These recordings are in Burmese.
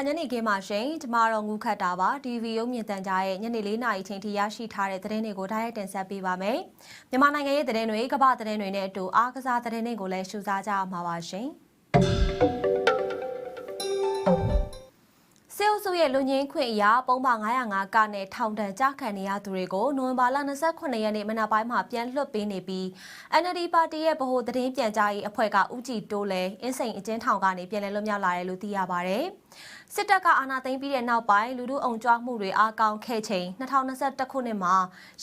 င်္ဂလာညနေခင်းပါရှင်ကျမတော့ငူခတ်တာပါ TV ရုပ်မြင်သံကြားရဲ့ညနေ၄နာရီချိန်ထိရရှိထားတဲ့သတင်းတွေကိုဓာတ်ရိုက်တင်ဆက်ပေးပါမယ်မြန်မာနိုင်ငံရဲ့သတင်းတွေကမ္ဘာသတင်းတွေနဲ့အတူအားကစားသတင်းတွေကိုလည်းရှုစားကြအောင်ပါပါရှင် စေအုပ်စုရဲ့လူငင်းခွင့်အရာပုံမှန်905ကနဲ့ထောင်ဒဏ်ကြခံနေရသူတွေကိုနိုဝင်ဘာလ28ရက်နေ့မနက်ပိုင်းမှာပြန်လွှတ်ပေးနေပြီး NLD ပါတီရဲ့ဗဟိုသတင်းပြန်ကြားရေးအဖွဲ့ကဦးကြည်တိုးလဲအင်းစိန်အကျဉ်းထောင်ကနေပြန်လည်လွတ်မြောက်လာတယ်လို့သိရပါဗျ။စစ်တပ်ကအာဏာသိမ်းပြီးတဲ့နောက်ပိုင်းလူထုအုံကြွမှုတွေအားကောင်းခဲ့ချိန်2021ခုနှစ်မှာ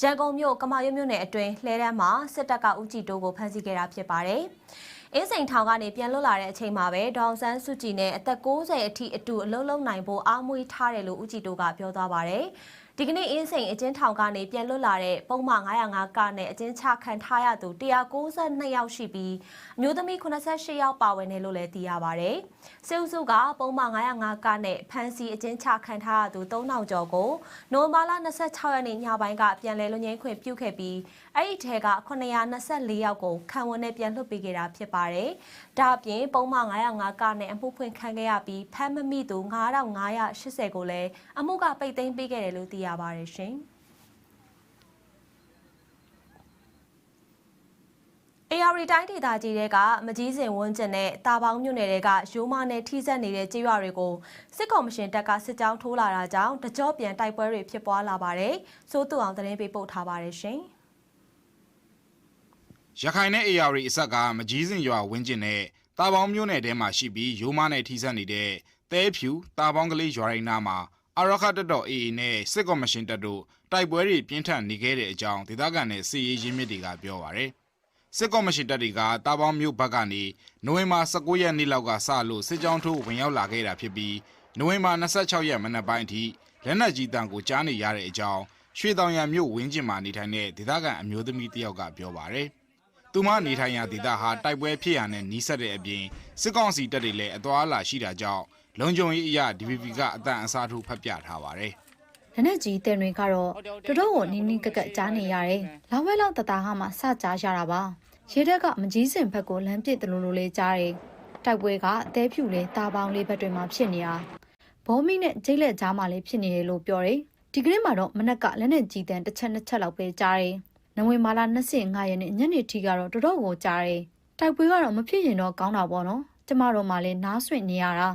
ရန်ကုန်မြို့ကမာရွတ်မြို့နယ်အတွင်းလှဲတန်းမှာစစ်တပ်ကဦးကြည်တိုးကိုဖမ်းဆီးခဲ့တာဖြစ်ပါတယ်။ အင်းစိန်ထောင်ကနေပြန်လွတ်လာတဲ့အချိန်မှာပဲဒေါအောင်ဆန်းစုကြည်နဲ့အသက်60အထိအတူအလုံးလုံးနိုင်ဖို့အားမွေးထားတယ်လို့ဦးကြည်တိုးကပြောသွားပါတယ်။ ဒီကနေ့အင်းစိန်အကျဉ်းထောင်ကနေပြန်လွတ်လာတဲ့ပုံမှန်905ကနဲ့အကျဉ်းချခံထားရသူ192ယောက်ရှိပြီးအမျိုးသမီး88ယောက်ပါဝင်တယ်လို့လည်းသိရပါတယ်။စေဥစုကပုံမှန်905ကနဲ့ဖမ်းဆီးအကျဉ်းချခံထားရသူ3000ကျော်ကိုနိုဝင်ဘာလ26ရက်နေ့ညပိုင်းကပြန်လည်လွှတ်ငင်းခွင့်ပြုခဲ့ပြီးအဲ့ဒီထဲက924ယောက်ကိုခံဝန်နဲ့ပြန်လွှတ်ပေးခဲ့တာဖြစ်ပါတယ်။ဒါအပြင်ပုံမှန်905ကနဲ့အမှုဖွင့်ခံခဲ့ရပြီးဖမ်းမမိသူ9580ကိုလည်းအမှုကပိတ်သိမ်းပေးခဲ့တယ်လို့သိရပါတယ်ရှင်။ AR တိုင်းဒေသကြီးတွေကမကြီးစင်ဝန်းကျင်နဲ့တာပေါင်းမြို့နယ်တွေကရိုးမနဲ့ထိစပ်နေတဲ့ကြေးရွာတွေကိုစစ်ကော်မရှင်တပ်ကစစ်ကြောင်းထိုးလာတာကြောင့်တကြောပြန်တိုက်ပွဲတွေဖြစ်ပွားလာပါတယ်။စိုးသူအောင်သတင်းပေးပို့ထားပါတယ်ရှင်။ရခိုင်နဲ့ AR အဆက်ကမကြီးစင်ရွာဝင်းကျင်နဲ့တာပေါင်းမြို့နယ်ထဲမှာရှိပြီးရိုးမနဲ့ထိစပ်နေတဲ့သဲဖြူတာပေါင်းကလေးရွာရိနာမှာ အာရခတက်တော် AA နဲ့စစ်ကော်မရှင်တပ်တို့တိုက်ပွဲတွေပြင်းထန်နေခဲ့တဲ့အကြောင်းဒေသခံနဲ့စစ်ရေးရင်းမြစ်တွေကပြောပါရယ်စစ်ကော်မရှင်တပ်တွေကတာပေါင်းမြို့ဘက်ကနေနိုဝင်ဘာ19ရက်နေ့လောက်ကစလို့စစ်ကြောင်းထိုးဝင်ရောက်လာခဲ့တာဖြစ်ပြီးနိုဝင်ဘာ26ရက်မနက်ပိုင်းအထိလက်နက်ကြီးတန်ကိုကြားနေရတဲ့အကြောင်းရွှေတောင်ရံမြို့ဝင်းကျင်မှာနေထိုင်တဲ့ဒေသခံအမျိုးသမီးတစ်ယောက်ကပြောပါရယ်သူမနေထိုင်ရာဒေသဟာတိုက်ပွဲဖြစ်ရာနဲ့နီးစပ်တဲ့အပြင်စစ်ကောင်စီတပ်တွေလည်းအသွာအလာရှိတာကြောင့် လုံခြုံရေးအရာ DPP ကအတန်အစားထိုးဖတ်ပြထားပါတယ်လက်နက်ကြီးတဲ့တွေကတော့တော်တော်ကိုနင်းနင်းကက်ကက်ကြားနေရတယ်။လောက်ဝဲလောက်တတားဟာမှစကြားရတာပါ။ရေတက်ကမကြီးစင်ဘက်ကိုလမ်းပစ်တယ်လို့လို့လေးကြားတယ်။တိုက်ပွဲကအသေးဖြူလေးတာပေါင်းလေးဘက်တွေမှာဖြစ်နေတာ။ဘောမီနဲ့ဂျိတ်လက်ကြားမှာလေးဖြစ်နေတယ်လို့ပြောတယ်။ဒီကနေ့မှာတော့မနက်ကလက်နက်ကြီးတန်တစ်ချက်နှစ်ချက်လောက်ပဲကြားတယ်။နဝင်မာလာ25ရက်နေ့ညနေထိကတော့တော်တော်ကိုကြားတယ်။တိုက်ပွဲကတော့မဖြစ်ရင်တော့ကောင်းတာပေါ့နော်။ကျမတို့မှလည်းနားဆွင့်နေရတာ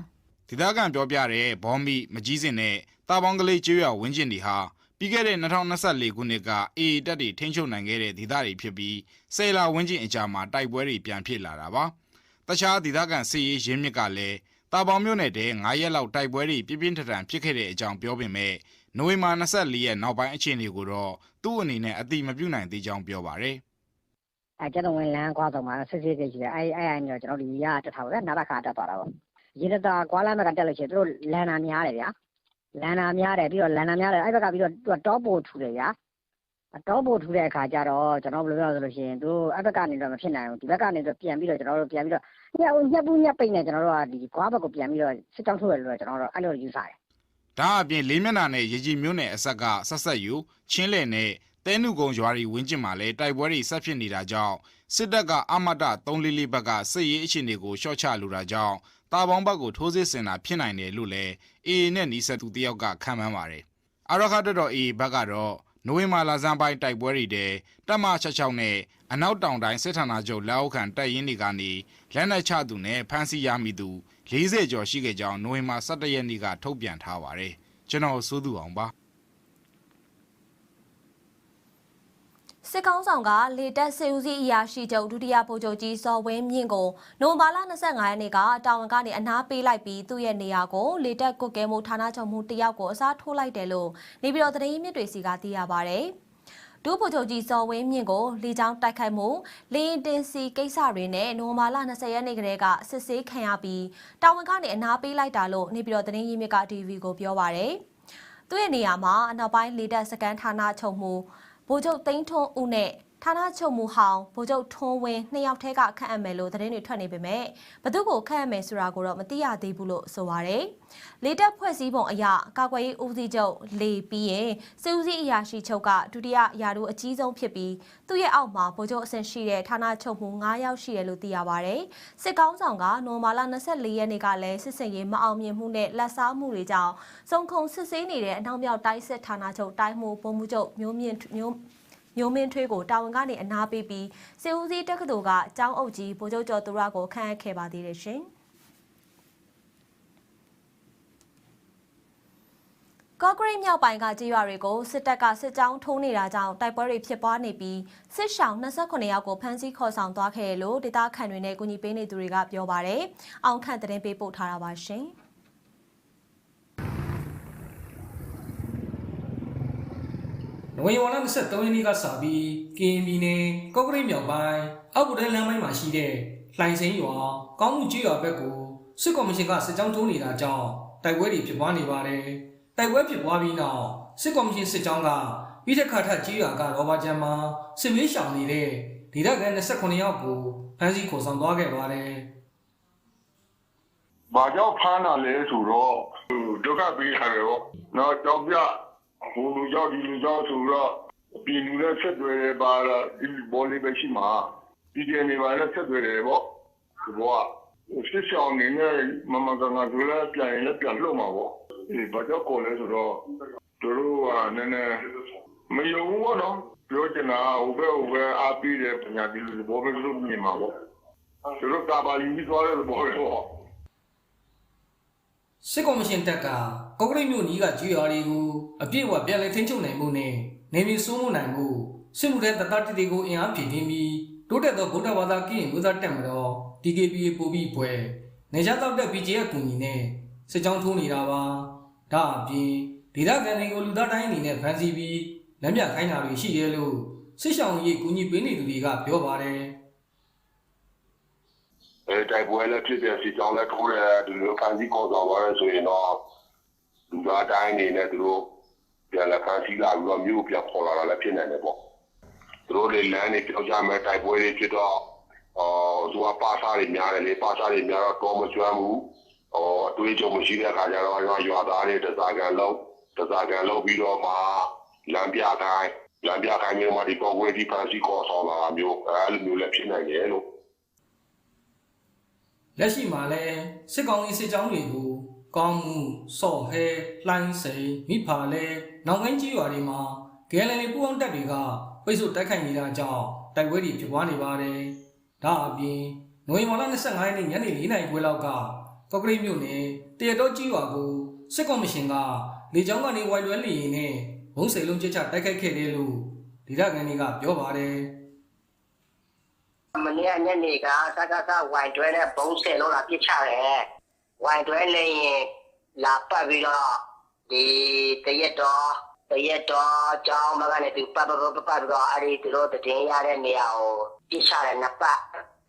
ဒေသခံပြောပြတဲ့ဘောမီမကြီးစင်နဲ့တာပေါင်းကလေးကျွော်ဝင်းကျင်တွေဟာပြီးခဲ့တဲ့2024ခုနှစ်ကအေအေတက်တွေထိန်းချုပ်နိုင်ခဲ့တဲ့ဒေသတွေဖြစ်ပြီးဆယ်လာဝင်းကျင်အကြာမှာတိုက်ပွဲတွေပြန်ဖြစ်လာတာပါ။တခြားဒေသခံစစ်ရေးရင်းမြစ်ကလည်းတာပေါင်းမြို့နယ်တဲ့9ရက်လောက်တိုက်ပွဲတွေပြင်းပြင်းထန်ထန်ဖြစ်ခဲ့တဲ့အကြောင်းပြောပေမဲ့နိုဝင်ဘာ24ရက်နောက်ပိုင်းအခြေအနေကိုတော့သူ့အနေနဲ့အတိမပြုနိုင်သေးကြောင်းပြောပါရယ်အဲကျတော့ဝင်လန်းကွာတော့မှာစစ်စစ်ကြည့်ရှိတယ်အဲအဲအဲညတော့ကျွန်တော်ဒီရတက်ထားပါပဲနားတစ်ခါတက်သွားတာပေါ့ ရေတတာကွာလာမဲ့ကတက်လို့ရှိရင်သူတို့လန်နာများတယ်ဗျာလန်နာများတယ်ပြီးတော့လန်နာများတယ်အဲ့ဘက်ကပြီးတော့သူကတောပို့ထူတယ်ဗျာတောပို့ထူတဲ့အခါကျတော့ကျွန်တော်ဘယ်လိုပြောရလဲဆိုလို့ရှိရင်သူအဲ့ဘက်ကနေတော့မဖြစ်နိုင်ဘူးဒီဘက်ကနေတော့ပြန်ပြီးတော့ကျွန်တော်တို့ပြန်ပြီးတော့ညက်ဦးညက်ပူးညက်ပိတ်နေကျွန်တော်တို့ကဒီကွာဘက်ကိုပြန်ပြီးတော့စစ်တောင်းထုတ်ရလို့ကျွန်တော်တို့အဲ့လိုယူဆတယ်ဒါအပြင်လေးမျက်နှာနဲ့ရေကြီးမြို့နယ်အဆက်ကဆက်ဆက်ယူချင်းလယ်နဲ့တဲနုကုံရွာရီဝင်းကျင်မှာလည်းတိုက်ပွဲတွေဆက်ဖြစ်နေတာကြောင့်စစ်တပ်ကအမတ344ဘက်ကစစ်ရေးအခြေအနေကိုရှော့ချလိုတာကြောင့် တာပေါင်းဘက်ကိုထိုးစစ်ဆင်တာဖြစ်နိုင်တယ်လို့လည်းအေအေနဲ့နီးစပ်သူတယောက်ကခံမှန်းပါတယ်။အာရခတက်တော်အေအေဘက်ကတော့နိုဝင်ဘာလဆန်းပိုင်းတိုက်ပွဲတွေတဲ့တပ်မ66နဲ့အနောက်တောင်တိုင်းစစ်ဌာနချုပ်လက်အောက်ခံတပ်ရင်းတွေကနေလက်နက်ချသူနဲ့ဖမ်းဆီးရမိသူ40ကျော်ရှိခဲ့ကြောင်းနိုဝင်ဘာ17ရက်နေ့ကထုတ်ပြန်ထားပါတယ်။ကျွန်တော်စိုးသူအောင်ပါ စစ်ကောင်းဆောင်ကလေတက်စေဦးစီးအရာရှိချုပ်ဒုတိယဗိုလ်ချုပ်ကြီးစော်ဝင်းမြင့်ကိုနိုဝင်ဘာလ25ရက်နေ့ကတာဝန်ကနေအနားပေးလိုက်ပြီးသူ့ရဲ့နေရာကိုလေတက်ကုတ်ကဲမှုဌာနချုပ်မှုတယောက်ကိုအစားထိုးလိုက်တယ်လို့နေပြည်တော်သတင်းရင်းမြစ်တွေစီကသိရပါဗျ။ဒုဗိုလ်ချုပ်ကြီးစော်ဝင်းမြင့်ကိုလေကြောင်းတိုက်ခိုက်မှုလေရင်တင်စီကိစ္စတွေနဲ့နိုဝင်ဘာလ20ရက်နေ့ကတည်းကစစ်ဆေးခံရပြီးတာဝန်ကနေအနားပေးလိုက်တာလို့နေပြည်တော်သတင်းရင်းမြစ်က TV ကိုပြောပါဗျ။သူ့ရဲ့နေရာမှာအနောက်ပိုင်းလေတပ်စကန်ဌာနချုပ်မှု ဗိုလ်ချုပ်သိန်းထွန်းဦးနဲ့ ဌာနချုပ်မှုဟောင်းဗိုလ်ချုပ်ထွန်းဝင်းနှစ်ယောက်ထဲကခန့်အပ်မယ်လို့သတင်းတွေထွက်နေပေမဲ့ဘသူကိုခန့်အပ်မယ်ဆိုတာကိုတော့မသိရသေးဘူးလို့ဆိုပါရယ်လေတပ်ဖွဲ့စည်းပုံအရကာကွယ်ရေးဦးစီးချုပ်လေပြီးရင်စစ်ဦးစီးအရာရှိချုပ်ကဒုတိယရာထူးအကြီးဆုံးဖြစ်ပြီးသူ့ရဲ့အောက်မှာဗိုလ်ချုပ်အဆင့်ရှိတဲ့ဌာနချုပ်မှု9ယောက်ရှိတယ်လို့သိရပါရယ်စစ်ကောင်းဆောင်ကနိုဝင်ဘာလ24ရက်နေ့ကလည်းစစ်စင်ရေးမအောင်မြင်မှုနဲ့လက်စားမှုတွေကြောင့်စုံခုံစစ်ဆေးနေတဲ့အနောက်မြောက်တိုင်းစစ်ဌာနချုပ်တိုင်းမှုဗိုလ်မှူးချုပ်မျိုးမြင့်မျိုး မျိုးမင်းထွေးကိုတာဝန်ကနေအနာပေးပြီးစစ်ဦးစီးတက္ကသိုလ်ကအကျောင်းအုပ်ကြီးဗိုလ်ချုပ်ကျော်သူရကိုခန့်အပ်ခဲ့ပါသေးတယ်ရှင်။ကော့ဂရိတ်မြောက်ပိုင်းကကြေးရွာတွေကိုစစ်တပ်ကစစ်ကြောင်းထိုးနေတာကြောင့်တိုက်ပွဲတွေဖြစ်ပွားနေပြီးစစ်ရှောင်း28ယောက်ကိုဖမ်းဆီးခေါ်ဆောင်သွားခဲ့တယ်လို့ဒေသခံတွေနဲ့ကူညီပေးနေသူတွေကပြောပါရယ်။အောင်ခန့်သတင်းပေးပို့ထားတာပါရှင်။ နိုဝင်ဘာလ23ရက်နေ့ကစပြီးကရင်ပြည်နယ်ကော့ကရိတ်မြောက်ပိုင်းအောက်ဗုဒ္ဓလမ်းပိုင်းမှာရှိတဲ့လှိုင်စိမ်းရွာကောင်းမှုကြီးရွာဘက်ကိုစစ်ကော်မရှင်ကစစ်ကြောင်းထိုးနေတာကြောင့်တိုက်ပွဲတွေဖြစ်ပွားနေပါတယ်။တိုက်ပွဲဖြစ်ပွားပြီးနောက်စစ်ကော်မရှင်စစ်ကြောင်းကပြီးတဲ့ခါထကြီးရွာကရောဘာကျမ်းမှာစစ်မေးရှောင်နေတဲ့ဒေသခံ28ယောက်ကိုဖမ်းဆီးခေါ်ဆောင်သွားခဲ့ပါတယ်။။ဘာကြောင့်ဖမ်းတာလဲဆိုတော့ဟိုဒုက္ခပေးထားတယ်ပေါ့။နော်ကြောက်ပြ ဟိုလူကြောက်ဒီလူကြောက်ဆိုတော့ပြည်လူနဲ့ဆက်သွယ်တယ်ပါလားဒီဘောလေးပဲရှိမှာဒီကြနေပါလဲဆက်သွယ်တယ်ပေါ့။ဒီဘောကစစ်ဆောင်နေနဲ့မမကငါတို့လည်းပြန်ရင်လည်းပြန်လို့မှာပေါ့။ဒီဘာကြောင့်ကိုလဲဆိုတော့တို့ကနည်းနည်းမယုံဘူးပေါ့နော်။ပြောချင်တာဟိုဘက်ဟိုဘက်အားပြီးတယ်ပညာဒီလူဘောပဲလို့မြင်မှာပေါ့။တို့ကဘာယူပြီးသွားတဲ့ဘောပဲပေါ့။ စစ်ကော်မရှင်တပ်ကကော့ကရိတ်မြို့နီးကကြေးရွာတွေကိုအပြည့်အဝပြန်လည်ထိန်းချုပ်နိုင်မှုနဲ့နေပြည်စိုးမှုနိုင်မှုစစ်မှုထမ်းတတတိတွေကိုအင်အားဖြည့်တင်းပြီးတိုးတက်သောဗုဒ္ဓဘာသာကိရင်မျိုးသားတက်မတော် DKBA ပို့ပြီးပွဲနေကြတော့တဲ့ BJF ကူညီနဲ့စစ်ကြောင်းထိုးနေတာပါဒါအပြင်ဒေသခံတွေကိုလူသားတိုင်းအနေနဲ့ဖမ်းဆီးပြီးလက်မြခိုင်းတာတွေရှိရဲလို့စစ်ဆောင်ရေးကူညီပေးနေသူတွေကပြောပါတယ် အဲတိုက်ပွဲလည်းဖြစ်တဲ့စီကြောင်းလည်းထိုးတယ်ဒီလိုဖန်စီခေါ်ဆောင်သွားရဲဆိုရင်တော့လူသားတိုင်းနေနဲ့သူတို့ပြန်လည်းဖန်စီလာပြီးတော့မြို့ပြန်ခေါ်လာတာလည်းဖြစ်နိုင်တယ်ပေါ့သူတို့လေလမ်းနေပြောကြမယ်တိုက်ပွဲတွေဖြစ်တော့အော်သူကပါစားတွေများတယ်လေပါစားတွေများတော့တော်မကျွမ်းဘူးဟောအတွေးကြုံမရှိတဲ့အခါကျတော့ရွာရွာသားတွေတစားကန်လုံးတစားကန်လုံးပြီးတော့မှလမ်းပြခိုင်းလမ်းပြခိုင်းမျိုးမှဒီပေါ်ဝဲဒီဖန်စီခေါ်ဆောင်လာတာမျိုးအဲလိုမျိုးလည်းဖြစ်နိုင်တယ်လို့ လက်ရှိမှာလည်းစစ်ကောင်စီစစ်ကြောင်းတွေကိုကောင်းမှုစော့ဟဲလှိုင်းစိန်မိဖာလဲနောင်ကိုင်းကြီးရွာတွေမှာဂဲလန်တွေပူအောင်တက်တွေကပိတ်ဆို့တိုက်ခိုက်နေတာကြောင့်တိုက်ပွဲတွေဖြစ်ပွားနေပါတယ်။ဒါအပြင်နိုဝင်ဘာလ25ရက်နေ့ညနေ4နာရီခွဲလောက်ကကော့ကရိတ်မြို့နယ်တရတော်ကြီးရွာကိုစစ်ကော်မရှင်ကလေကြောင်းကနေဝိုင်လွဲလီရင်နဲ့ဘုံစိန်လုံးကျချတိုက်ခိုက်ခဲ့တယ်လို့ဒေသခံတွေကပြောပါတယ်။ မနေ့ကညနေကစကားကဝိုင်တွဲနဲ့ဘုံဆယ်လုံးလာပြစ်ချတယ်ဝိုင်တွဲနေရင်လာပတ်ပြီးတော့ဒီတရက်တော်တရက်တော်ကြောင်းမကနေသူပတ်ပတ်ပတ်ပတ်ပြီးတော့အဲ့ဒီသူတို့တည်ရတဲ့နေရာကိုပြစ်ချတယ်နှစ်ပတ်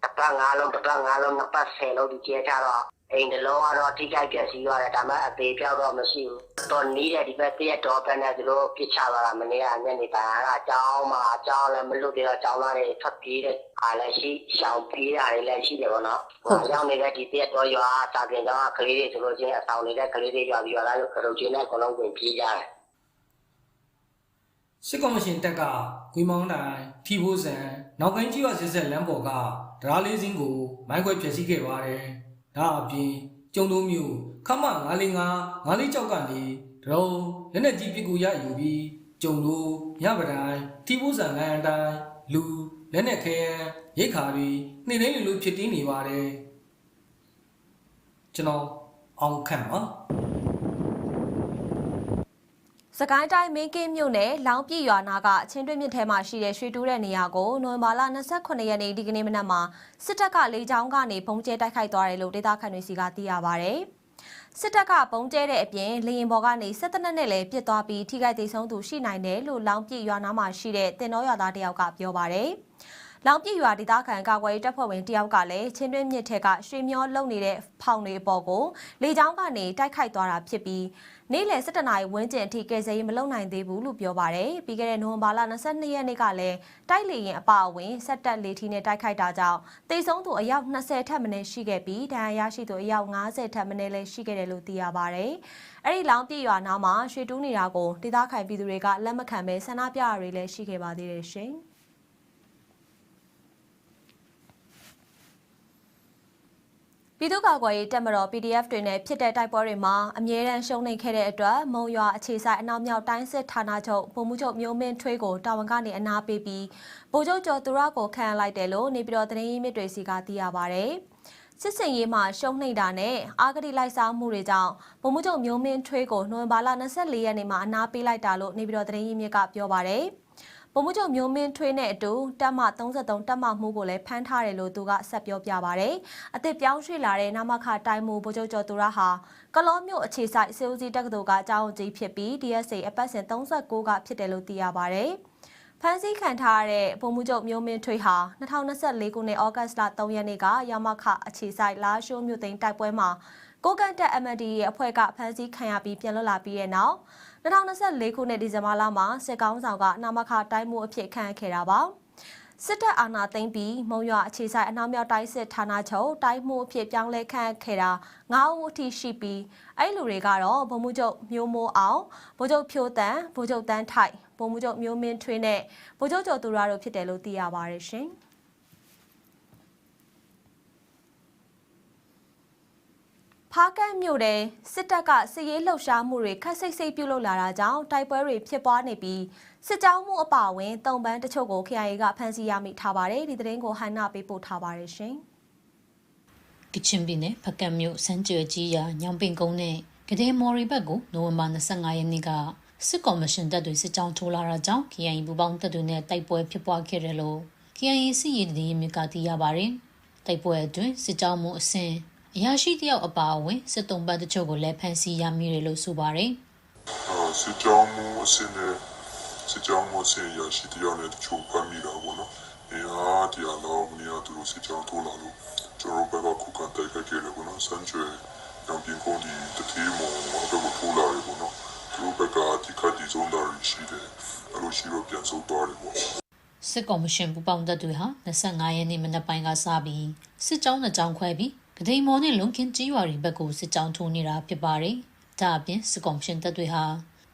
တစ်ပတ်ငါးလုံးတစ်ပတ်ငါးလုံးနှစ်ပတ်ဆယ်လုံးဒီကျဲကြတော့ အိမ်တလုံးကတော့ထိခိုက်ပျက်စီးရတယ်ဒါမှအသေးပြောက်တော့မရှိဘူးတော်နီးတဲ့ဒီဘက်တရက်တော်ဘက်နဲ့သူတို့ပြစ်ချသွားတာမနေ့ကညနေပိုင်းကအကြောင်းမှာအကြောင်းလည်းမလွတ်သေးတော့အကြောင်းသားတွေထွက်ပြေးတဲ့အားလည်းရှိရှောင်ပြေးတာတွေလည်းရှိတယ်ပေါ့နော်ဟိုရောက်နေတဲ့ဒီတရက်တော်ရွာတာကင်ကြောင်းကကလေးတွေဆိုလို့ချင်းအဆောင်နေတဲ့ကလေးတွေရွာပြီးရွာလာလို့ကရုတ်ချင်းနဲ့အကုန်လုံးဝင်ပြေးကြတယ်စစ်ကော်မရှင်တပ်ကဂွေမောင်းတိုင်ထီဖိုးစံနောက်ကိုင်းကြီးရွာစစ်ဆက်လမ်းပေါ်ကဒရာလေးစင်းကိုမိုင်းခွဲဖျက်ဆီးခဲ့ပါတယ်။ ဒါအပြင်ကျုံတို့မျိုးခမ905 94ကြောက်ကနေဒရုံလက်နက်ကြီးပစ်ကူရယူပြီးကျုံတို့ညပတိုင်းထီဖိုးစံလမ်းအတိုင်းလူလက်နက်ခဲယမ်းရိတ်ခါတွေနှိမ့်နေလူလူဖြစ်တင်းနေပါတယ်။ကျွန်တော်အောင်ခန့်ပါ စကိုင်းတိုင်းမင်းကင်းမြို့နယ်လောင်းပြည့်ရွာနာကချင်းတွင်းမြစ်ထဲမှာရှိတဲ့ရွှေတူးတဲ့နေရာကိုနိုဝင်ဘာလ28ရက်နေ့ဒီကနေ့မနက်မှာစစ်တပ်ကလေကြောင်းကနေပုံကျဲတိုက်ခိုက်သွားတယ်လို့ဒေသခံတွေစီကသိရပါဗျ။စစ်တပ်ကပုံကျဲတဲ့အပြင်လေရင်ပေါ်ကနေစစ်တပ်နဲ့လည်းပစ်သွားပြီးထိခိုက်ဒေဆုံးသူရှိနိုင်တယ်လို့လောင်းပြည့်ရွာနာမှာရှိတဲ့တင်တော်ရွာသားတယောက်ကပြောပါဗျ။ လောင်ပြည့်ရွာဒေသခံကာကွယ်ရေးတပ်ဖွဲ့ဝင်တယောက်ကလည်းချင်းတွင်းမြစ်ထက်ကရွှေမျောလုံနေတဲ့ဖောင်တွေအပေါ်ကိုလေကြောင်းကနေတိုက်ခိုက်သွားတာဖြစ်ပြီးနေ့လယ်17နာရီဝန်းကျင်အထိကယ်ဆယ်ရေးမလုပ်နိုင်သေးဘူးလို့ပြောပါတယ်။ပြီးခဲ့တဲ့နိုဝင်ဘာလ22ရက်နေ့ကလည်းတိုက်လေရင်အပအဝင်ဆက်တက်လေထီနဲ့တိုက်ခိုက်တာကြောင့်တေဆုံးသူအယောက်20ထက်မနည်းရှိခဲ့ပြီးဒဏ်ရာရရှိသူအယောက်90ထက်မနည်းလည်းရှိခဲ့တယ်လို့သိရပါတယ်။အဲ့ဒီလောင်ပြည့်ရွာနားမှာရွှေတူးနေတာကိုဒေသခံပြည်သူတွေကလက်မခံပဲဆန္ဒပြရတွေလည်းရှိခဲ့ပါသေးတယ်ရှင်။ ပြည်သူ့ကာကွယ်ရေးတပ်မတော် PDF တွေနဲ့ဖြစ်တဲ့တိုက်ပွဲတွေမှာအမြဲတမ်းရှုံးနိမ့်ခဲ့တဲ့အတွက်မုံရွာအခြေဆိုင်အနောက်မြောက်တိုင်းစစ်ဌာနချုပ်ဗိုလ်မှူးချုပ်မျိုးမင်းထွေးကိုတာဝန်ကနေအနာပေးပြီးဗိုလ်ချုပ်ကျော်သူရကိုခန့်လိုက်တယ်လို့နေပြည်တော်သတင်းရင်းမြစ်တွေစီကသိရပါဗျ။စစ်စင်ရေးမှာရှုံးနှိမ့်တာနဲ့အာဂတိလိုက်စားမှုတွေကြောင့်ဗိုလ်မှူးချုပ်မျိုးမင်းထွေးကိုနိုဝင်ဘာလ24ရက်နေ့မှာအနာပေးလိုက်တာလို့နေပြည်တော်သတင်းရင်းမြစ်ကပြောပါဗျ။ ဗိုလ်မှူးချုပ်မျိုးမင်းထွေးနဲ့အတူတပ်မ33တပ်မမှုကိုလည်းဖမ်းထားတယ်လို့သူကဆက်ပြောပြပါဗျ။အသစ်ပြောင်းရွှေ့လာတဲ့နမခတိုင်းမှုဗိုလ်ချုပ်ကျော်သူရဟာကလောမျိုးအခြေဆိုင်စေဦးစီတက္ကသိုလ်ကအကြောင်းအကြီးဖြစ်ပြီး DSA အပတ်စဉ်39ကဖြစ်တယ်လို့သိရပါဗျ။ဖမ်းဆီးခံထားရတဲ့ဗိုလ်မှူးချုပ်မျိုးမင်းထွေးဟာ2024ခုနှစ်ဩဂတ်စ်လ3ရက်နေ့ကရမခအခြေဆိုင်လာရှိုးမြို့သိမ်းတိုက်ပွဲမှာကိုကန်တက် MND ရဲ့အဖွဲ့ကဖမ်းဆီးခံရပြီးပြန်လွတ်လာပြီးတဲ့နောက် 2024ခုနှစ်ဒီဇင်ဘာလမှာစစ်ကောင်ဆောင်ကနာမခတိုင်းမှုအဖြစ်ခန့်အပ်ခဲ့တာပါစစ်တပ်အာဏာသိမ်းပြီးမုံရွာအခြေဆိုင်အနောက်မြောက်တိုင်းစစ်ဌာနချုပ်တိုင်းမှုအဖြစ်ပြောင်းလဲခန့်အပ်ခဲ့တာ9ဦးအထိရှိပြီးအဲ့လူတွေကတော့ဗိုလ်မှူးချုပ်မျိုးမိုးအောင်ဗိုလ်ချုပ်ဖြိုးတန်းဗိုလ်ချုပ်တန်းထိုက်ဗိုလ်မှူးချုပ်မျိုးမင်းထွေးနဲ့ဗိုလ်ချုပ်ကျော်သူရတို့ဖြစ်တယ်လို့သိရပါတယ်ရှင်။ ဖားကန့်မြို့နယ်စစ်တပ်ကစစ်ရေးလှုပ်ရှားမှုတွေခက်ဆိတ်ဆိတ်ပြုလုပ်လာတာကြောင့်တိုက်ပွဲတွေဖြစ်ပွားနေပြီးစစ်ကြောင်းမှုအပါအဝင်တုံပန်းတချို့ကို KIA ကဖမ်းဆီးရမိထားပါတယ်ဒီသတင်းကိုဟန်နာပေးပို့ထားပါတယ်ရှင်ကချင်ပြည်နယ်ဖကတ်မြို့စန်းကြွယ်ကြီးရာညောင်ပင်ကုန်းနဲ့ကတဲ့မော်ရီဘက်ကိုနိုဝင်ဘာ25ရက်နေ့ကစစ်ကော်မရှင်တပ်တွေစစ်ကြောင်းထိုးလာတာကြောင့် KIA ပူပေါင်းတပ်တွေနဲ့တိုက်ပွဲဖြစ်ပွားခဲ့တယ်လို့ KIA စစ်ရေးတည်မြစ်ကသိရပါတယ်။တိုက်ပွဲအတွင်းစစ်ကြောင်းမှုအဆင့် အရာရှိတယောက်အပါအဝင်စစ်တုံးပတ်တချို့ကိုလည်းဖမ်းဆီးရမိတယ်လို့ဆိုပါတယ်အာစစ်ကြောင်းမှုအစင်းနဲ့စစ်ကြောင်းမှုအစင်းရရှိတရားနဲ့တချို့ဖမ်းမိတာပေါ့နော်။အဲအားတရားတော့မင်းတို့သူတို့စစ်ကြောင်းထိုးလာလို့ကျွန်တော်ဘက်ကခုခံတိုက်ခိုက်ခဲ့တယ်ပေါ့နော်။စမ်းကျွဲကြောင်ပြင်ကုန်းဒီတတိမောဘက်ကထိုးလာတယ်ပေါ့နော်။သူတို့ဘက်ကဒီခတ်ဒီဇုံတာရှိတယ်။အဲလိုရှိတော့ပြန်ဆုတ်သွားတယ်ပေါ့။။စစ်ကော်မရှင်ပူပေါင်းတပ်တွေဟာ25ရက်နေ့မနက်ပိုင်းကစပြီးစစ်ကြောင်းနှစ်ကြောင်းခွဲပြီး ကတိန်မော်နဲ့လုံကင်းကြီးရွာတွေဘက်ကိုစစ်ကြောင်းထိုးနေတာဖြစ်ပါတယ်။ဒါအပြင်စစ်ကော်မရှင်တပ်တွေဟာ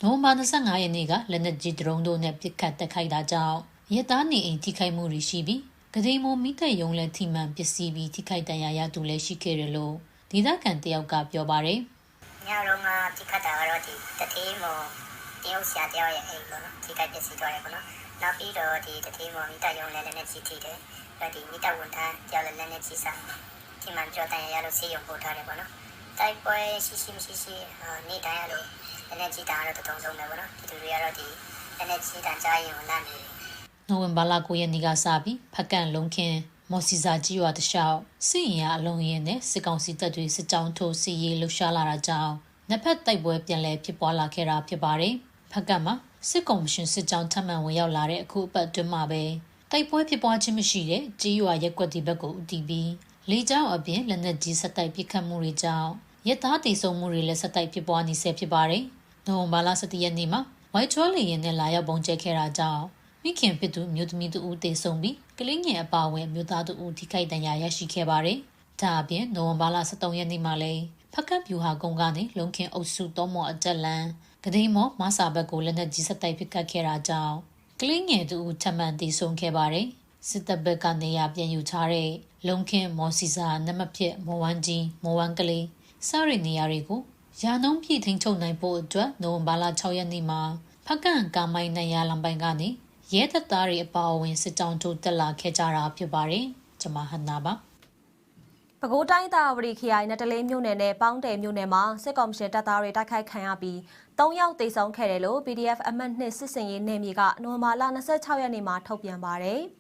နိုဝင်ဘာ25ရက်နေ့ကလက်နက်ကြီးဒရုန်းတို့နဲ့ပစ်ခတ်တိုက်ခိုက်တာကြောင့်ရဲသားနေအိမ်ထိခိုက်မှုတွေရှိပြီးကတိန်မော်မိသက်ယုံလည်းထိမှန်ပစ္စည်းပြီးထိခိုက်ဒဏ်ရာရသူလည်းရှိခဲ့တယ်လို့ဒေသခံတယောက်ကပြောပါတယ်ညလုံးကဒီခတ်တာကတော့ဒီတတိမောတယောက်ဆရာတယောက်ရဲ့အိမ်ပေါ့နော်ဒီကပစ္စည်းသွားတယ်ပေါ့နော်နောက်ပြီးတော့ဒီတတိမောမိတရုံလည်းလည်းနဲ့ကြီးထိတယ်အဲ့ဒီမိတဝန်ထမ်းတယောက်လည်းလည်းနဲ့ကြီးစား ဒီမှန်ကြောတန်ရရလို့ဆေးရုံပို့ထားတယ်ပေါ့နော်တိုက်ပွဲရှိရှိမရှိရှိနေ့တိုင်းရလို့လည်းနဲ့ကြီးတာတော့တုံးတုံးတယ်ပေါ့နော်ဒီလူတွေကတော့ဒီလည်းနဲ့ကြီးတာကြားရင်လန့်နေတယ်နိုဝင်ဘာလ9ရက်နေ့ကစပြီးဖက်ကန်လုံးခင်းမော်စီစာကြီးရွာတလျှောက်စစ်ရင်အလုံးရင်နဲ့စစ်ကောင်စီတပ်တွေစစ်ကြောင်းထိုးစီရေးလှုပ်ရှားလာတာကြောင့်နှစ်ဖက်တိုက်ပွဲပြန်လည်ဖြစ်ပွားလာခဲ့တာဖြစ်ပါတယ်။ဖက်ကန်မှာစစ်ကောင်မရှင်စစ်ကြောင်းထပ်မံဝင်ရောက်လာတဲ့အခုအပတ်အတွင်းမှာပဲတိုက်ပွဲဖြစ်ပွားခြင်းမရှိတဲ့ကြီးရွာရက်ကွက်ဒီဘက်ကိုဦးတည်ပြီး လေကြောင်းအပြင်လက်နက်ကြီးဆက်တိုက်ပစ်ခတ်မှုတွေကြောင့်ရက်သားတေဆုံမှုတွေလည်းဆက်တိုက်ဖြစ်ပွားနေဆဲဖြစ်ပါတယ်။နိုဝင်ဘာလ17ရက်နေ့မှာဝိုက်ချောလေရင်နဲ့လာရောက်ပုံကျဲခဲ့တာကြောင့်မိခင်ဖြစ်သူမျိုးသမီးတူဦးတေဆုံပြီးကလေးငယ်အပါအဝင်မျိုးသားတူဦးထိခိုက်ဒဏ်ရာရရှိခဲ့ပါတယ်။ဒါအပြင်နိုဝင်ဘာလ23ရက်နေ့မှာလည်းဖက်ကတ်ပြူဟာကုန်းကနေလုံခင်အုပ်စုသုံးမော်အကြက်လန်ကတိမော်မဆာဘက်ကိုလက်နက်ကြီးစက်တိုက်ပစ်ခတ်ခဲ့တာကြောင့်ကလေးငယ်တူဦးထပ်မံတည်ဆုံခဲ့ပါတယ်။ စစ်တပ်ဘက်ကနေရပြန်ယူထားတဲ့လုံခင်မော်စီစာနမဖြစ်မော်ဝမ်းကြီးမော်ဝမ်းကလေးစရနေရာတွေကိုရာနှုံးပြည့်ထိန်ချုပ်နိုင်ဖို့အတွက်နိုဝင်ဘာလ6ရက်နေ့မှာဖက်ကန်ကာမိုင်းနိုင်ရလမ်းပိုင်းကနေရဲတပ်သားတွေအပါအဝင်စစ်တောင်းထိုးတက်လာခဲ့ကြတာဖြစ်ပါတယ်။ကျွန်မဟန်နာပါပဲခူးတိုင်းတာဝရီခရိုင်နတလေးမြို့နယ်နဲ့ပေါင်းတယ်မြို့နယ်မှာစစ်ကောင်စီတပ်သားတွေတိုက်ခိုက်ခံရပြီး၃ယောက်သေဆုံးခဲ့တယ်လို့ PDF အမှတ်2စစ်စင်ရေးနယ်မြေကနိုဝင်ဘာလ26ရက်နေ့မှာထုတ်ပြန်ပါတယ်။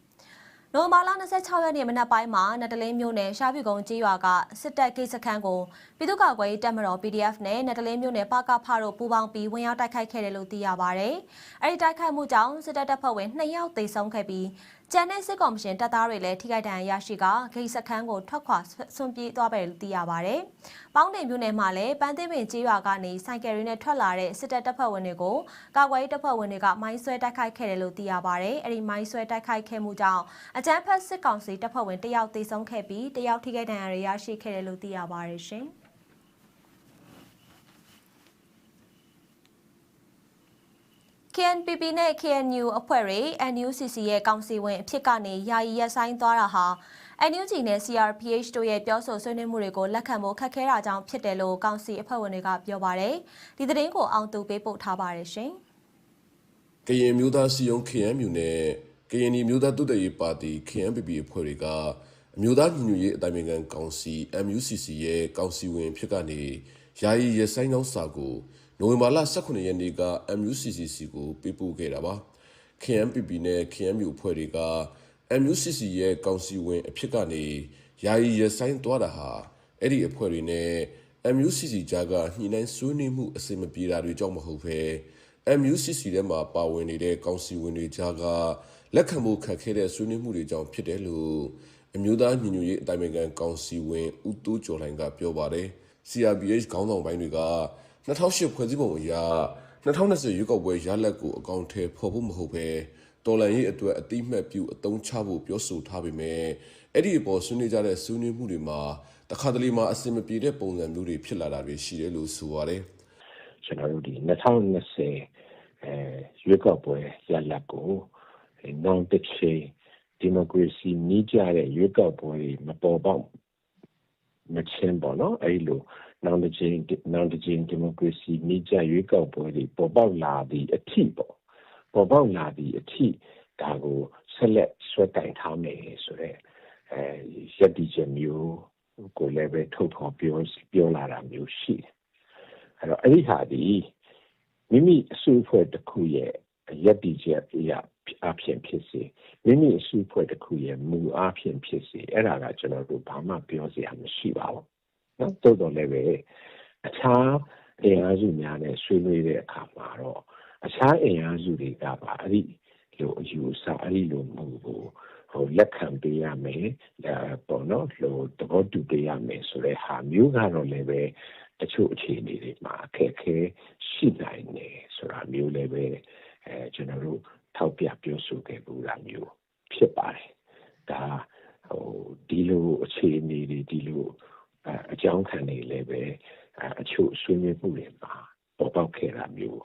နိုဝင်ဘာလ26ရက်နေ့မနက်ပိုင်းမှာနတလင်းမြို့နယ်ရှားပြူကုန်းကြီးရွာကစစ်တပ်ကိစ္စခန်းကိုပြည်သူ့ကာကွယ်ရေးတပ်မတော် PDF နဲ့နတလင်းမြို့နယ်ပကဖတို့ပူးပေါင်းပြီးဝင်ရောက်တိုက်ခိုက်ခဲ့တယ်လို့သိရပါဗျ။အဲဒီတိုက်ခိုက်မှုကြောင့်စစ်တပ်တပ်ဖွဲ့ဝင်2ယောက်သေဆုံးခဲ့ပြီး ကျန်တဲ့စစ်ကောင်မရှင်တပ်သားတွေလည်းထိခိုက်ဒဏ်ရာရရှိကဂိတ်စခန်းကိုထွက်ခွာဆွန့်ပြေးသွားပဲလို့သိရပါဗျ။ပေါင်းတင်မြို့နယ်မှာလည်းပန်းသိပင်ကျေးရွာကနေစိုက်ကယ်ရီနဲ့ထွက်လာတဲ့စစ်တပ်တပ်ဖွဲ့ဝင်တွေကိုကာကွယ်ရေးတပ်ဖွဲ့ဝင်တွေကမိုင်းဆွဲတိုက်ခိုက်ခဲ့တယ်လို့သိရပါဗျ။အဲဒီမိုင်းဆွဲတိုက်ခိုက်ခဲ့မှုကြောင့်အကြမ်းဖက်စစ်ကောင်စီတပ်ဖွဲ့ဝင်တယောက်သေဆုံးခဲ့ပြီးတယောက်ထိခိုက်ဒဏ်ရာတွေရရှိခဲ့တယ်လို့သိရပါဗျရှင်။ KNPP နဲ့ KNU အဖွဲ့တွေ NUCC ရဲ့ကောင်စီဝင်အဖြစ်ကနေယာယီရပ်ဆိုင်းသွားတာဟာ NUG နဲ့ CRPH တို့ရဲ့ပြောဆိုဆွေးနွေးမှုတွေကိုလက်ခံဖို့ခက်ခဲတာကြောင့်ဖြစ်တယ်လို့ကောင်စီအဖွဲ့ဝင်တွေကပြောပါတယ်။ဒီသတင်းကိုအောင်သူပေးပို့ထားပါတယ်ရှင်။ကရင်မျိုးသားစီယုံ KNMU နဲ့ကရင်နီမျိုးသားတုတ္တရေးပါတီ KNPP အဖွဲ့တွေကအမျိုးသားညီညွတ်ရေးအတိုင်းအမြံကောင်စီ MUCC ရဲ့ကောင်စီဝင်ဖြစ်ကနေယာယီရဆိုင်ကြောင်းစာကို နိုဝင်ဘာလ18ရက်နေ့က MUCCC ကိုပေးပို့ခဲ့တာပါ KNPP နဲ့ KNMU အဖွဲ့တွေက MUCC ရဲ့ကောင်စီဝင်အဖြစ်ကနေယာယီရဆိုင်သွားတာဟာအဲ့ဒီအဖွဲ့တွေနဲ့ MUCC ကြားကညှိနှိုင်းဆွေးနွေးမှုအစီအမပြေတာတွေကြောင့်မဟုတ်ဘဲ MUCC ထဲမှာပါဝင်နေတဲ့ကောင်စီဝင်တွေကြားကလက်ခံဖို့ခက်ခဲတဲ့ဆွေးနွေးမှုတွေကြောင့်ဖြစ်တယ်လို့အမျိုးသားညီညွတ်ရေးအတိုင်းအမြံကောင်စီဝင်ဦးတိုးကျော်လှိုင်ကပြောပါတယ် CRPH ခေါင်းဆောင်ပိုင်းတွေက 2008ဖွဲ့စည်းပုံအရ2020ရွေးကောက်ပွဲရလဒ်ကိုအကောင့်ထဲဖော်ဖို့မဟုတ်ဘဲတော်လန်ရေးအတွက်အတိမတ်ပြုအသုံးချဖို့ပြောဆိုထားပေမဲ့အဲ့ဒီအပေါ်ဆွေးနွေးကြတဲ့ဆွေးနွေးမှုတွေမှာတခါတလေမှာအဆင်မပြေတဲ့ပုံစံမျိုးတွေဖြစ်လာတာတွေရှိတယ်လို့ဆိုပါတယ်ကျွန်တော်တို့ဒီ2020အဲရွေးကောက်ပွဲရလဒ်ကိုနောင်တစ်ချိန်ဒီမိုကရေစီနည်းကြတဲ့ရွေးကောက်ပွဲတွေမပေါ်ပေါက်မချင်းပေါ့နော်အဲ့လို နောင်တစ်ချိန်နောင်တစ်ချိန်ဒီမိုကရေစီနည်းကြရွေးကောက်ပွဲတွေပေါ်ပေါက်လာသည့်အထိပေါ့ပေါ်ပေါက်လာသည့်အထိဒါကိုဆက်လက်ဆွဲတိုင်ထားမယ်ဆိုတော့အဲရည်တည်ချက်မျိုးကိုလည်းပဲထုတ်ဖော်ပြောပြောလာတာမျိုးရှိတယ်အဲ့တော့အဲ့ဒီဟာဒီမိမိအစုအဖွဲ့တစ်ခုရဲ့ရည်တည်ချက်အရာအဖြစ်ဖြစ်စေမိမိအစုအဖွဲ့တစ်ခုရဲ့မူအဖြစ်ဖြစ်စေအဲ့ဒါကကျွန်တော်တို့ဘာမှပြောစရာမရှိပါဘူး နော်သို့တော်လည်းပဲအခြားအင်အားစုများနဲ့ဆွေးနွေးတဲ့အခါမှာတော့အခြားအင်အားစုတွေကပါအဲ့ဒီလိုအယူဆအဲ့ဒီလိုမှုကိုဟိုလက်ခံပေးရမယ်အဲပေါ့နော်ဟိုသဘောတူပေးရမယ်ဆိုတဲ့ဟာမျိုးကတော့လည်းပဲတချို့အခြေအနေတွေမှာအခက်အခဲရှိနိုင်တယ်ဆိုတာမျိုးလည်းပဲအဲကျွန်တော်တို့ထောက်ပြပြောဆိုခဲ့ဘူးလားမျိုးဖြစ်ပါတယ်ဒါဟိုဒီလိုအခြေအနေတွေဒီလို အကြောင်းခံနေလည်းပဲအချို့ဆွေးနွေးမှုတွေမှာပေါ်ပေါက်ခဲ့တာမျိုး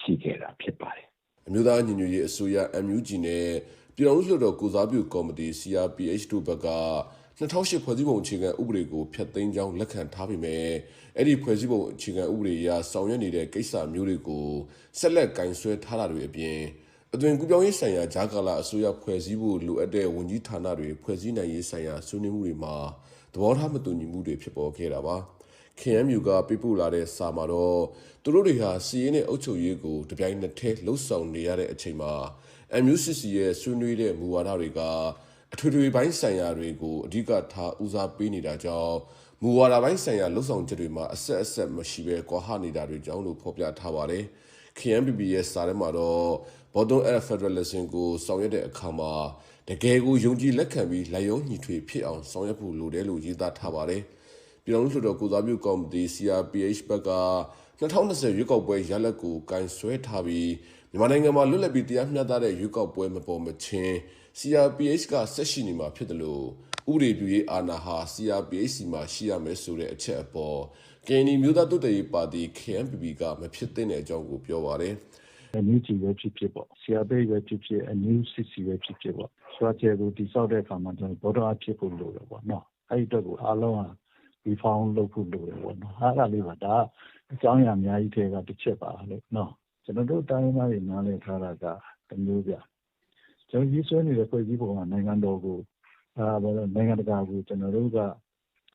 ရှိခဲ့တာဖြစ်ပါတယ်အမျိုးသားညီညွတ်ရေးအစိုးရ MUG နဲ့ပြည်တော်စုလွှတ်တော်ကိုစားပြုကော်မတီ CRPH တို့ဘက်က2008ဖွဲ့စည်းပုံအခြေခံဥပဒေကိုဖျက်သိမ်းကြောင်းလက်ခံထားပေမဲ့အဲ့ဒီဖွဲ့စည်းပုံအခြေခံဥပဒေအရဆောင်ရွက်နေတဲ့ကိစ္စမျိုးတွေကိုဆက်လက်ကင်ဆွဲထားတာတွေအပြင်အသွင်ကူးပြောင်းရေးဆိုင်ရာဂျာကာလာအစိုးရဖွဲ့စည်းဖို့လိုအပ်တဲ့ဝန်ကြီးဌာနတွေဖွဲ့စည်းနိုင်ရေးဆိုင်ရာဆွေးနွေးမှုတွေမှာသ ဘောထားမတူညီမှုတွေဖြစ်ပေါ်ခဲ့တာပါ KMU ကပြပို့လာတဲ့စာမှာတော့သူတို့တွေဟာစီးရင်နဲ့အုပ်ချုပ်ရေးကိုတပြိုင်နက်တည်းလှုပ်ဆောင်နေရတဲ့အချိန်မှာ MUCC ရဲ့ဆွေးနွေးတဲ့မူဝါဒတွေကအထွေထွေပိုင်းဆိုင်ရာတွေကိုအဓိကထားဦးစားပေးနေတာကြောင့်မူဝါဒပိုင်းဆိုင်ရာလှုပ်ဆောင်ချက်တွေမှာအဆက်အဆက်မရှိဘဲကွာဟနေတာတွေကြောင့်လို့ဖော်ပြထားပါတယ်။ KMPP ရဲ့စာထဲမှာတော့ Bottom Up Federalism ကိုဆောင်ရွက်တဲ့အခါမှာ တကယ်ကိုယုံကြည်လက်ခံပြီးလက်ရုံးညီထွေဖြစ်အောင်ဆောင်ရွက်ဖို့လိုတယ်လို့ရေးသားထားပါတယ်။ပြည်တော်စုတော်ကိုစားပြုကော်မတီ CRPH ဘက်က2020ရွေးကောက်ပွဲရလဒ်ကိုကန်ဆွဲထားပြီးမြန်မာနိုင်ငံမှာလွတ်လပ်ပြီးတရားမျှတတဲ့ရွေးကောက်ပွဲမပေါ်မချင်း CRPH ကဆက်ရှိနေမှာဖြစ်တယ်လို့ဥပဒေပြုရေးအာဏာဟာ CRPH စီမှာရှိရမယ်ဆိုတဲ့အချက်အပေါ်ကင်နီမျိုးသားတိုးတက်ရေးပါတီ KNPP ကမဖြစ်တဲ့အကြောင်းကိုပြောပါတယ် အနည်းကြီးပဲဖြစ်ဖြစ်ပေါ့ဆရာဘေးပဲဖြစ်ဖြစ်အနည်းစစ်စီပဲဖြစ်ဖြစ်ပေါ့ဆွာကျဲကိုတိစောက်တဲ့အခါမှာကျွန်တော်ဘောတော်အဖြစ်ဖို့လိုတယ်ပေါ့နော် အဲ့ဒီအတွက်ကို အားလုံးကဒီဖောင်းလုပ်ဖို့လိုတယ်ပေါ့နော်အားကလေးပါ ဒါအကြောင်းအရာ အများကြီးထဲကတစ်ချက်ပါလို့နော် ကျွန်တော်တို့ တိုင်းသားတွေ နားလည်ထားတာက တမျိုးပြကျွန်တော်ရေးဆွဲနေတဲ့ ဖွဲ့စည်းပုံက နိုင်ငံတော်ကိုအာဘာလို့နိုင်ငံတကာကို ကျွန်တော်တို့က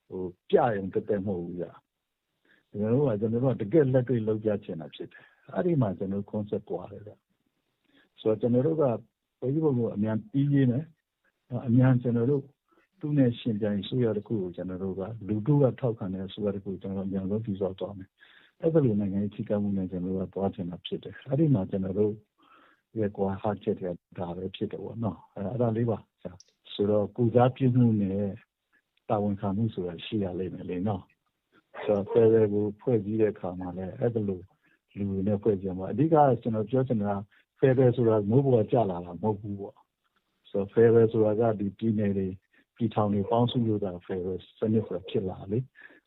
ဟိုပြရင်တက်တက် မဟုတ်ဘူးကြာကျွန်တော်တို့ကကျွန်တော်တို့က တကယ်လက်တွေ့ လုပ်ကြချင်တာ ဖြစ်တယ် အဲ့ဒီမှာကျွန်တော် concept ပွားတယ်ဗျဆိုတော့ကျွန်တော်တို့ကဖွဲ့စည်းပုံကိုအမြန်ပြီးရင်းတယ်အမြန်ကျွန်တော်တို့သူနဲ့ရှင်ပြိုင်ဆိုရတဲ့ခုကိုကျွန်တော်တို့ကလူတို့ကထောက်ခံတဲ့ဆိုရတဲ့ခုကျွန်တော်အမြန်ဆုံးပြီးသွားသွားမယ်အဲ့ဒါလိုနိုင်ငံရေးထိကမှုနဲ့ကျွန်တော်တို့ကသွားချင်တာဖြစ်တယ်အဲ့ဒီမှာကျွန်တော်တို့ရဲ့ကွာဟာချက်တွေဒါပဲဖြစ်တယ်ပေါ့နော်အဲအဲ့ဒါလေးပါဆိုတော့ကုစားပြမှုနဲ့တာဝန်ခံမှုဆိုတာရှိရလိမ့်မယ်လေနော်ဆိုတော့ဖယ်ရယ်ကိုဖွဲ့စည်းတဲ့အခါမှာလည်းအဲ့ဒါလို လူတွေနဲ့ဖွဲ့စည်းမှာအဓိကကျွန်တော်ပြောချင်တာဖယ်ရယ်ဆိုတာမိုးပေါ်ကျလာတာမဟုတ်ဘူးပေါ့ဆိုတော့ဖယ်ရယ်ဆိုတာကဒီပြည်နယ်တွေပြည်ထောင်တွေပေါင်းစုလို့တာဖယ်ရယ်စနစ်ဆိုတာဖြစ်လာလေ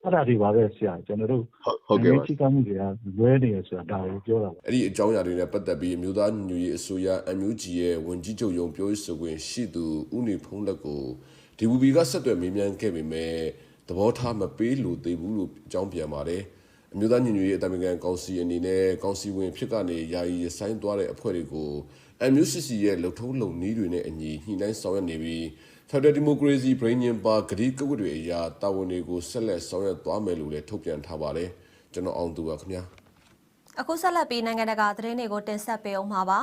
အဲ့ဒါဒီပါပဲဆရာကျွန်တော်တို့ဟုတ်ကဲ့ပါချိကမှုတွေကလွဲနေရဆိုတာဒါကိုပြောတာပါအဲ့ဒီအကြောင်းအရာတွေနဲ့ပတ်သက်ပြီးအမျိုးသားညီညွတ်ရေးအစိုးရ MUG ရဲ့ဝန်ကြီးချုပ်ရုံးပြောရေးဆိုခွင့်ရှိသူဦးနေဖုံးလက်ကို DVB ကဆက်သွယ်မေးမြန်းခဲ့ပေမဲ့သဘောထားမပေးလို့သေးဘူးလို့အကြောင်းပြန်ပါတယ် အမျိုးသားညီညွတ်ရေးအတိုင်ပင်ခံကောင်စီအနေနဲ့ကောင်စီဝင်ဖြစ်ကနေယာယီရဆိုင်သွားတဲ့အဖွဲ့တွေကို MUCC ရဲ့လှုပ်ထုံးလုံနည်းတွေနဲ့အညီညှိနှိုင်းဆောင်ရွက်နေပြီး Federal Democracy Brain ပါဂတိကဝတ်တွေအရာတာဝန်တွေကိုဆက်လက်ဆောင်ရွက်သွားမယ်လို့လည်းထုတ်ပြန်ထားပါတယ်ကျွန်တော်အောင်သူပါခင်ဗျာအခုဆက်လက်ပြီးနိုင်ငံတကာသတင်းတွေကိုတင်ဆက်ပေးအောင်မှာပါ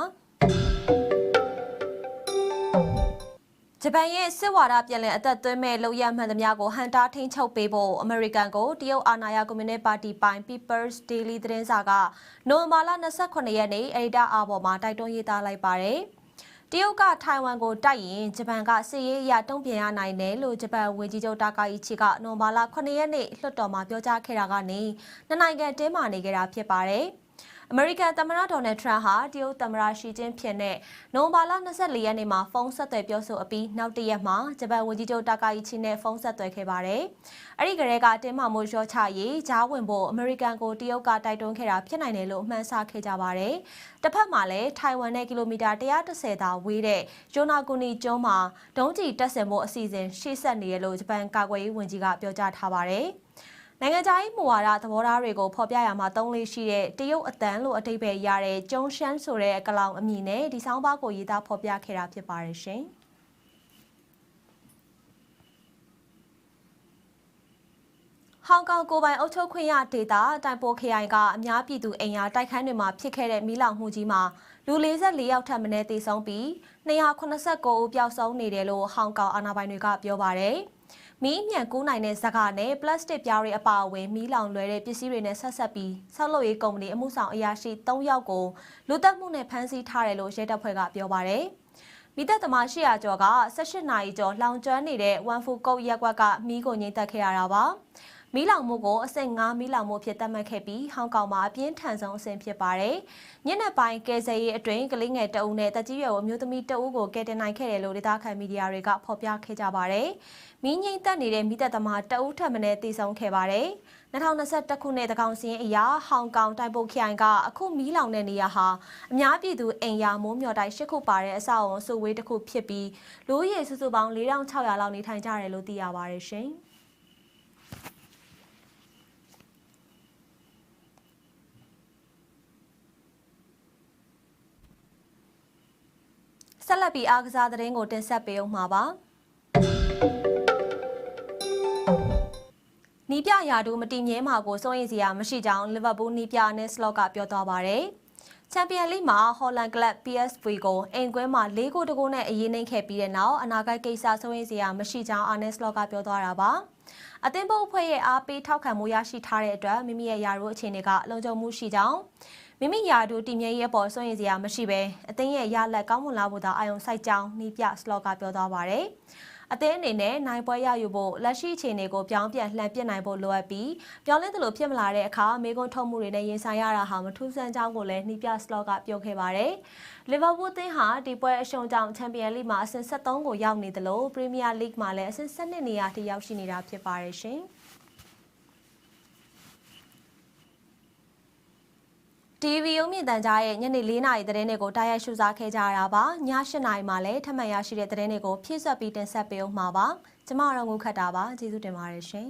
ဂျပန်ရဲ့စစ်ဝါဒပြည်လည်အသက်သွင်းမဲ့လောက်ရမှန်သမျှကိုဟန်တာထိန်ချုပ်ပေးဖို့အမေရိကန်ကိုတရုတ်အာဏာရကွန်မြူနစ်ပါတီပိုင် People's Daily သတင်းစာကနိုဝင်ဘာလ28ရက်နေ့အရီဒါအာဘော်မှာတိုက်တွန်းရေးသားလိုက်ပါတယ်။တရုတ်ကထိုင်ဝမ်ကိုတိုက်ရင်ဂျပန်ကစစ်ရေးအရတုံ့ပြန်ရနိုင်တယ်လို့ဂျပန်ဝန်ကြီးချုပ်တာကာယီချီကနိုဝင်ဘာလ9ရက်နေ့လွှတ်တော်မှာပြောကြားခဲ့တာကနေနှစ်နိုင်ငံတင်းမာနေကြတာဖြစ်ပါတယ်။ အမေရိကန်သမ္မတဒေါ်နယ်ထရန့်ဟာတရုတ်သမ္မတရှီကျင်းဖျင်နဲ့နိုဝင်ဘာလ24ရက်နေ့မှာဖုန်းဆက်သွယ်ပြောဆိုအပြီးနောက်တစ်ရက်မှာဂျပန်ဝန်ကြီးချုပ်တာကာယီချီနဲ့ဖုန်းဆက်သွယ်ခဲ့ပါတယ်။အဲ့ဒီကလေးကတင်းမာမှုရောချရေးဂျားဝင်ဖို့အမေရိကန်ကိုတရုတ်ကတိုက်တွန်းခဲ့တာဖြစ်နိုင်တယ်လို့အမှန်းဆခဲ့ကြပါတယ်။တစ်ဖက်မှာလည်းထိုင်ဝမ်နဲ့ကီလိုမီတာ130သာဝေးတဲ့ဂျိုနာကူနီကျွန်းမှာဒုံးကျည်တပ်ဆင်မှုအစီအစဉ်ရှေ့ဆက်နေရလို့ဂျပန်ကာကွယ်ရေးဝန်ကြီးကပြောကြားထားပါတယ်။ နိုင်ငံခြားရေးမူဝါဒသဘောထားတွေကိုဖော်ပြရမှာသုံးလေးရှိတဲ့တရုတ်အတန်လို့အတိတ်ပဲရတဲ့ကျုံရှမ်းဆိုတဲ့ကလောင်အမည်နဲ့ဒီဆောင်းပါးကိုရေးသားဖော်ပြခဲ့တာဖြစ်ပါတယ်ရှင်။ဟောင်ကောင်ကိုပိုင်အုပ်ချုပ်ခွင့်ရဒေတာတိုင်ပိုခရိုင်ကအများပြည်သူအိမ်ယာတိုက်ခန်းတွေမှာဖြစ်ခဲ့တဲ့မီးလောင်မှုကြီးမှာလူ44ယောက်ထပ်မံတေဆုံးပြီး289ဦးပျောက်ဆုံးနေတယ်လို့ဟောင်ကောင်အာဏာပိုင်တွေကပြောပါတယ်။ မီးအမြန်ကူးနိုင်တဲ့ဇကာနဲ့ပလတ်စတစ်ပြားတွေအပါအဝင်မီးလောင်လွယ်တဲ့ပစ္စည်းတွေနဲ့ဆက်ဆက်ပြီးဆောက်လုပ်ရေးကုမ္ပဏီအမှုဆောင်အရာရှိ3ယောက်ကိုလူသက်မှုနဲ့ဖမ်းဆီးထားတယ်လို့ရဲတပ်ဖွဲ့ကပြောပါတယ်။မိသက်သမား800ကျော်က18နာရီကျော်လောင်ကျွမ်းနေတဲ့ဝမ်ဖူကုတ်ရက်ကွက်ကမီးကိုငိမ့်သက်ခဲ့ရတာပါ။မီးလောင်မှုကိုအဆင့်9မီးလောင်မှုဖြစ်သတ်မှတ်ခဲ့ပြီးဟောင်ကောင်မှာအပြင်းထန်ဆုံးအဆင့်ဖြစ်ပါတယ်။ညနေပိုင်းကယ်ဆယ်ရေးအတွင်းကလေးငယ်တအုပ်နဲ့တက်ကြီးရွယ်အမျိုးသမီးတအုပ်ကိုကယ်တင်နိုင်ခဲ့တယ်လို့ဒေသခံမီဒီယာတွေကဖော်ပြခဲ့ကြပါတယ်။ မီးငိမ့်သက်နေတဲ့မိသက်သမားတအုပ်ထပ်မံတည်ဆုံခဲ့ပါတယ်။2021ခုနှစ်တကောင်စီရင်အရာဟောင်ကောင်တိုင်ပိုခိုင်ကအခုမီးလောင်တဲ့နေရာဟာအများပြည်သူအိမ်ယာမိုးမျှော်တိုင်၈ခုပါတဲ့အဆောက်အုံစုဝေးတစ်ခုဖြစ်ပြီးလူဦးရေစုစုပေါင်း4600လောက်နေထိုင်ကြတယ်လို့သိရပါတယ်ရှင်။ဆက်လက်ပြီးအားကစားသတင်းကိုတင်ဆက်ပေးအောင်မှာပါ နီးပြရာတူမတိမြဲမှာကိုစိုးရင်စရာမရှိကြောင်းလီဗာပူးနီးပြနဲ့စလော့ကပြောသွားပါတယ်ချန်ပီယံလိမှာဟော်လန်ကလပ် PSV ကိုအိမ်ကွဲမှာ၄ဂိုးတကိုးနဲ့အရေးနှိမ့်ခဲ့ပြီးတဲ့နောက်အနာဂတ်ကိစ္စစိုးရင်စရာမရှိကြောင်းအာနက်စလော့ကပြောသွားတာပါအသင်းပုတ်အဖွဲ့ရဲ့အားပေးထောက်ခံမှုရရှိထားတဲ့အတွက်မိမိရဲ့ယာရိုအခြေအနေကလုံခြုံမှုရှိကြောင်းမိမိယာတို့တည်မြဲရေးအပေါ်စိုးရင်စရာမရှိပဲအသင်းရဲ့ရလက်ကောင်းမွန်လာဖို့သာအာရုံစိုက်ကြောင်းနီးပြစလော့ကပြောသွားပါတယ်။ အသင်းအနေနဲ့နိုင်ပွဲရယူဖို့လက်ရှိအခြေအနေကိုပြောင်းပြန်လှန်ပစ်နိုင်ဖို့လိုအပ်ပြီးပြောင်းလဲသလိုဖြစ်မလာတဲ့အခါမေကွန်ထုတ်မှုတွေနဲ့ရင်ဆိုင်ရတာဟာမထူးဆန်းကြောင်းကိုလည်းနီးပြစလော့ကပြောခဲ့ပါတယ်။လီဗာပူးအသင်းဟာဒီပွဲအရှုံးကြောင့်ချန်ပီယံလိမှာအဆင့်73ကိုရောက်နေတယ်လို့ပရီးမီးယားလိဂ်မှာလည်းအဆင့်12နေရာထိရောက်ရှိနေတာဖြစ်ပါတယ်ရှင်။ TV ရုံမြင့်တန်ကြားရဲ့ညနေ4နာရီသတင်းတွေကိုတားရိုက်ရှုစားခဲ့ကြရတာပါည8နာရီမှာလည်းထပ်မံရရှိတဲ့သတင်းတွေကိုဖြည့်ဆွတ်ပြီးတင်ဆက်ပေးအောင်မှာပါကျမတို့ငုခတ်တာပါကျေးဇူးတင်ပါတယ်ရှင်